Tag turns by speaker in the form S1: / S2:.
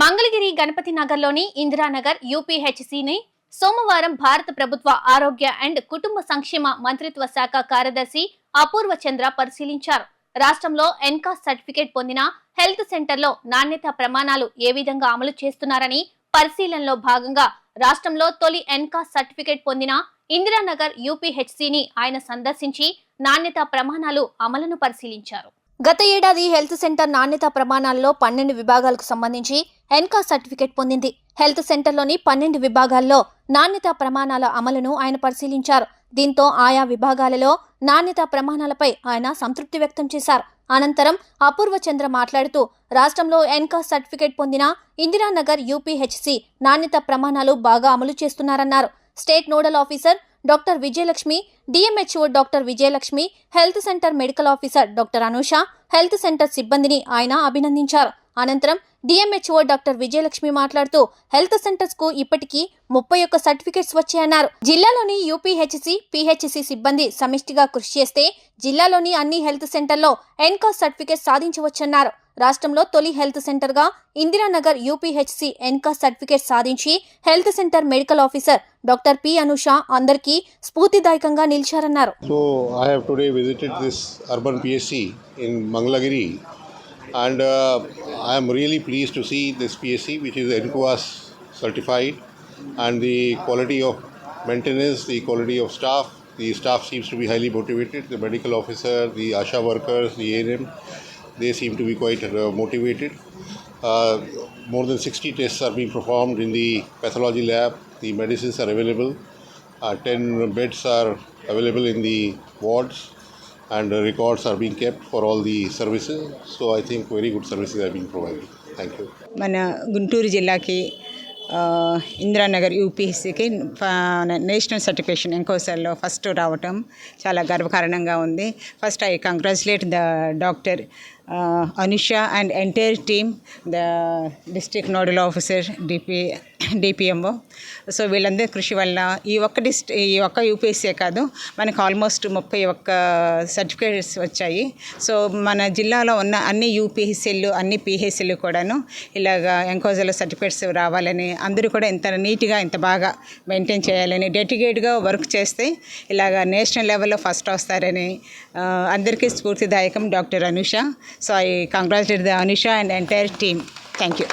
S1: మంగళగిరి గణపతి నగర్లోని ఇందిరానగర్ యూపీహెచ్సిని సోమవారం భారత ప్రభుత్వ ఆరోగ్య అండ్ కుటుంబ సంక్షేమ మంత్రిత్వ శాఖ కార్యదర్శి అపూర్వ చంద్ర పరిశీలించారు. రాష్ట్రంలో ఎన్కాస్ సర్టిఫికేట్ పొందిన హెల్త్ సెంటర్లో నాణ్యత ప్రమాణాలు ఏ విధంగా అమలు చేస్తున్నారని పరిశీలనలో భాగంగా రాష్ట్రంలో తొలి ఎన్కాస్ సర్టిఫికేట్ పొందిన ఇందిరానగర్ యూపీహెచ్సిని ఆయన సందర్శించి నాణ్యత ప్రమాణాలు అమలును పరిశీలించారు. గత ఏడాది హెల్త్ సెంటర్ నాణ్యత ప్రమాణాల్లో పన్నెండు విభాగాలకు సంబంధించి ఎన్కా సర్టిఫికేట్ పొందింది. హెల్త్ సెంటర్లోని పన్నెండు విభాగాల్లో నాణ్యత ప్రమాణాల అమలును ఆయన పరిశీలించారు. దీంతో ఆయా విభాగాలలో నాణ్యత ప్రమాణాలపై ఆయన సంతృప్తి వ్యక్తం చేశారు. అనంతరం అపూర్వ చంద్ర మాట్లాడుతూ రాష్ట్రంలో ఎన్కా సర్టిఫికేట్ పొందిన ఇందిరానగర్ యూపీహెచ్సి నాణ్యత ప్రమాణాలు బాగా అమలు చేస్తున్నారన్నారు. State nodal officer doctor Vijayalakshmi DMHO doctor Vijayalakshmi health centre medical officer doctor Anusha health centre సిబ్బందిని ఆయన అభినందించారు. అనంతరం డిఎంహెచ్ఓ డాక్టర్ విజయలక్ష్మి మాట్లాడుతూ హెల్త్ సెంటర్స్కు ఇప్పటికీ ముప్పై ఒక్క సర్టిఫికెట్స్ వచ్చాయన్నారు. జిల్లాలోని యూపీహెచ్సి పిహెచ్సి సిబ్బంది సమిష్టిగా కృషి చేస్తే జిల్లాలోని అన్ని హెల్త్ సెంటర్లో ఎన్కాస్ సర్టిఫికెట్ సాధించవచ్చన్నారు. రాష్ట్రంలో తొలి హెల్త్ సెంటర్గా ఇందిరానగర్ యూపీహెచ్సి ఎన్కాస్ సర్టిఫికేట్ సాధించి health centre medical officer doctor P Anusha అందరికీ స్ఫూర్తిదాయకంగా నిలిచారన్నారు.
S2: So I have today visited this urban PSC in Mangalagiri and uh, I am really pleased to see this PSC, which is NQAS certified, and the quality of maintenance, the quality of staff. The staff seems to be highly motivated. The medical officer, the ASHA workers, the ANM, they seem to be quite uh, motivated. Uh, more than 60 tests are being performed in the pathology lab. The medicines are available. Uh, 10 beds are available in the wards and uh, records are being kept for all the services. So I think very good services are being provided. Thank you.
S3: మన గుంటూరు జిల్లాకి ఇందిరానగర్ యూపీఎస్సీకి national certification ఎంకోసర్లో first రావటం చాలా గర్వకారణంగా ఉంది first I congratulate the doctor Anusha and entire team the district nodal officer DP DPMO. So వీళ్ళందరి కృషి వల్ల ఈ ఒక్క డిస్ట్ ఈ ఒక్క యూపీఎస్సీ కాదు మనకు ఆల్మోస్ట్ ముప్పై ఒక్క సర్టిఫికేట్స్ వచ్చాయి. సో మన జిల్లాలో ఉన్న అన్ని యూపీఎస్సీలు అన్ని పీహెచ్సీలు కూడాను ఇలాగ ఎంకోజలో సర్టిఫికేట్స్ రావాలని అందరూ కూడా ఇంత నీట్గా ఇంత బాగా మెయింటైన్ చేయాలని డెడికేట్గా వర్క్ చేస్తే ఇలాగ నేషనల్ లెవెల్లో ఫస్ట్ వస్తారని అందరికీ స్ఫూర్తిదాయకం doctor Anusha. So I congratulate the Anusha and entire team. Thank you